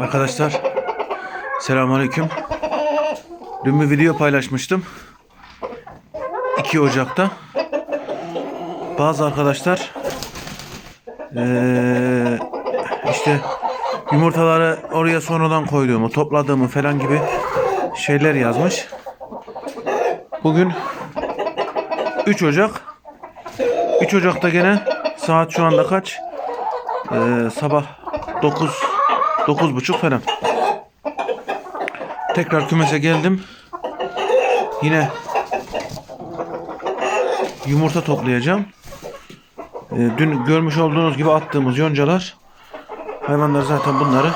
Arkadaşlar Selamünaleyküm. Dün bir video paylaşmıştım. 2 Ocak'ta. Bazı arkadaşlar eee, işte yumurtaları oraya sonradan koyduğumu, topladığımı falan gibi şeyler yazmış. Bugün 3 Ocak. 3 Ocak'ta gene saat şu anda kaç? Eee, sabah 9 9.30 falan. Tekrar kümese geldim. Yine yumurta toplayacağım. Ee, dün görmüş olduğunuz gibi attığımız yoncalar. Hayvanlar zaten bunları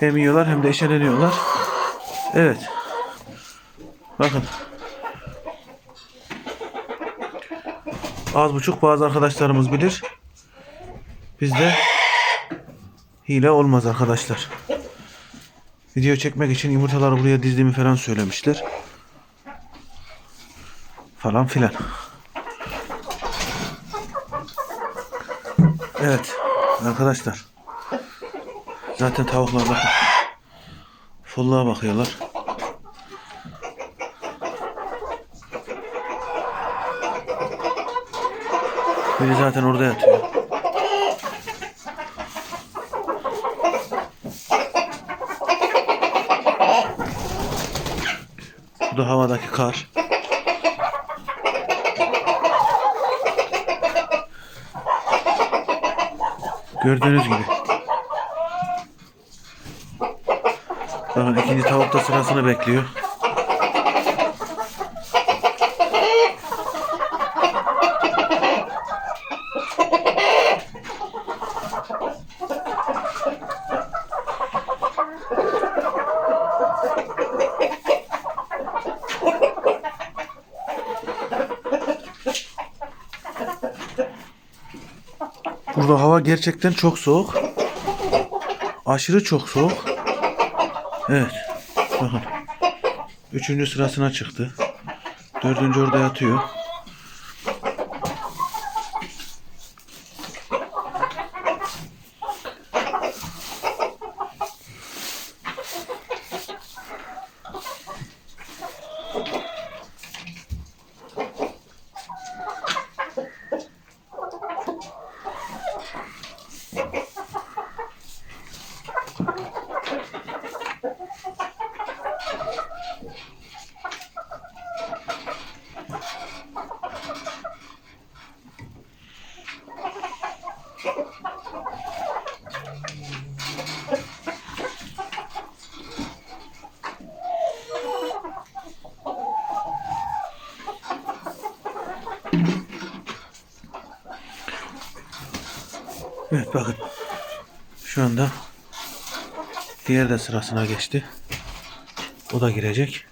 hem yiyorlar hem de eşeleniyorlar. Evet. Bakın. Az buçuk bazı arkadaşlarımız bilir. Bizde hile olmaz arkadaşlar. Video çekmek için yumurtaları buraya dizdiğimi falan söylemişler. Falan filan. Evet arkadaşlar. Zaten tavuklar bakın. Fulluğa bakıyorlar. Biri zaten orada yatıyor. Bu da havadaki kar. Gördüğünüz gibi. Bakın ikinci tavuk da sırasını bekliyor. Burada hava gerçekten çok soğuk. Aşırı çok soğuk. Evet. Bakın. Üçüncü sırasına çıktı. Dördüncü orada yatıyor. Evet bakın. Şu anda diğer de sırasına geçti. O da girecek.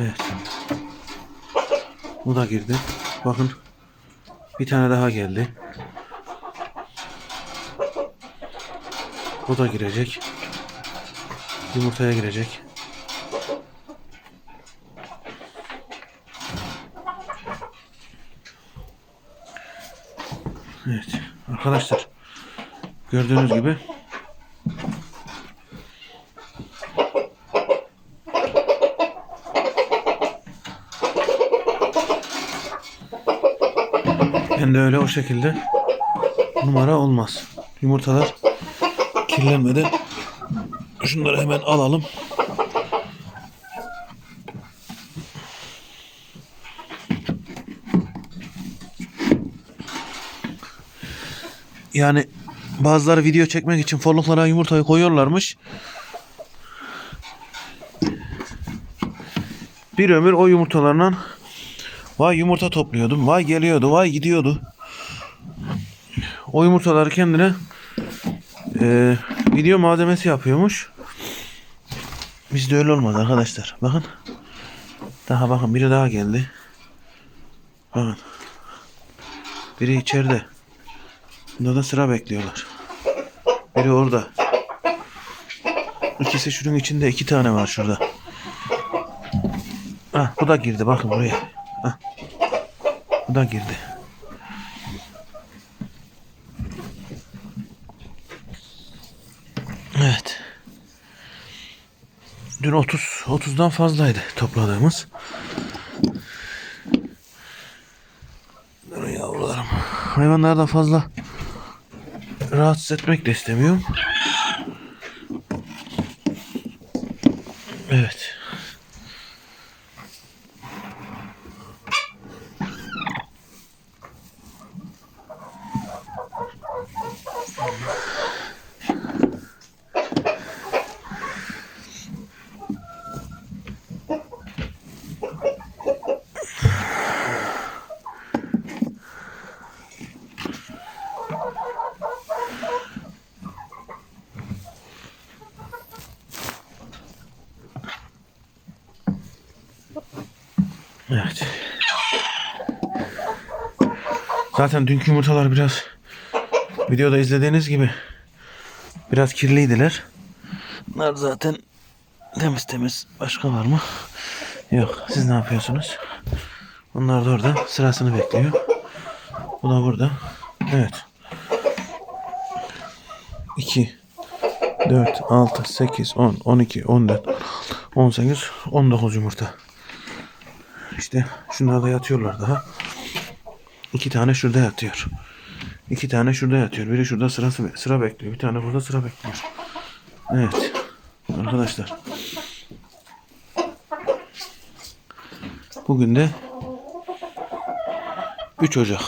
Evet. Bu da girdi. Bakın. Bir tane daha geldi. Bu da girecek. Yumurtaya girecek. Evet. Arkadaşlar. Gördüğünüz gibi Ben de öyle o şekilde numara olmaz. Yumurtalar kirlenmeden şunları hemen alalım. Yani bazıları video çekmek için forluklara yumurtayı koyuyorlarmış. Bir ömür o yumurtalarla vay yumurta topluyordum. Vay geliyordu. Vay gidiyordu. O yumurtaları kendine e, video malzemesi yapıyormuş. Bizde öyle olmaz arkadaşlar. Bakın. Daha bakın biri daha geldi. Bakın. Biri içeride. Bunda da sıra bekliyorlar. Biri orada. İkisi şunun içinde iki tane var şurada. Ah bu da girdi bakın buraya. Ah. Bu da girdi. Evet. Dün 30 30'dan fazlaydı topladığımız. Durun yavrularım. Hayvanları da fazla rahatsız etmek de istemiyorum. Evet. Evet. Zaten dünkü yumurtalar biraz videoda izlediğiniz gibi biraz kirliydiler. Bunlar zaten temiz temiz. Başka var mı? Yok. Siz ne yapıyorsunuz? Bunlar da orada sırasını bekliyor. Bu da burada. Evet. 2 4 6 8 10 12 14 18 19 yumurta. İşte şunlar yatıyorlar daha. İki tane şurada yatıyor. İki tane şurada yatıyor. Biri şurada sırası sıra bekliyor. Bir tane burada sıra bekliyor. Evet. Arkadaşlar. Bugün de 3 Ocak.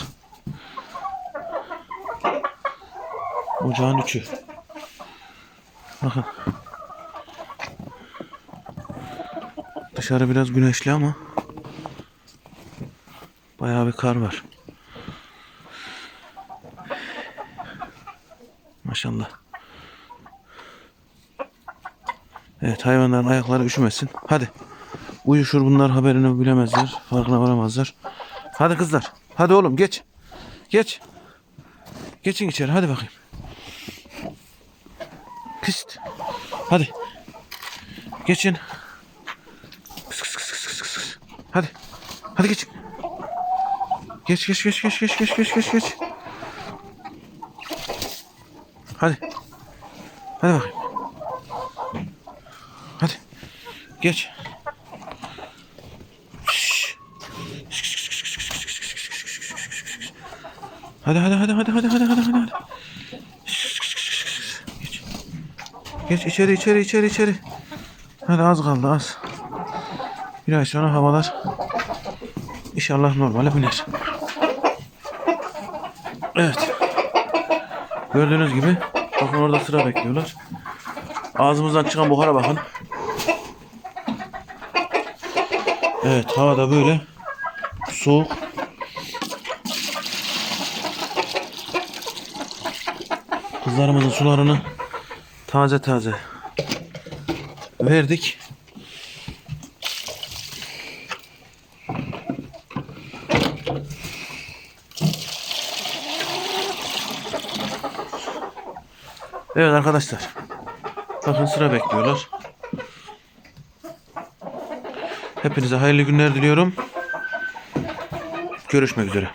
Ocağın 3'ü. Bakın. Dışarı biraz güneşli ama Bayağı bir kar var. Maşallah. Evet hayvanların ayakları üşümesin. Hadi. Uyuşur bunlar haberini bilemezler. Farkına varamazlar. Hadi kızlar. Hadi oğlum geç. Geç. Geçin içeri hadi bakayım. Kıst. Hadi. Geçin. Kıs kıs kıs kıs kıs. Hadi. Hadi geçin. Geç geç geç geç geç geç geç geç geç. Hadi. Hadi bakayım. Hadi. Geç. Hadi hadi hadi hadi hadi hadi hadi hadi. Geç. Geç içeri içeri içeri içeri. Hadi az kaldı az. Bir ay sonra havalar inşallah normale biner. Evet. Gördüğünüz gibi bakın orada sıra bekliyorlar. Ağzımızdan çıkan buhara bakın. Evet hava da böyle soğuk. Kızlarımızın sularını taze taze verdik. Evet arkadaşlar. Bakın sıra bekliyorlar. Hepinize hayırlı günler diliyorum. Görüşmek üzere.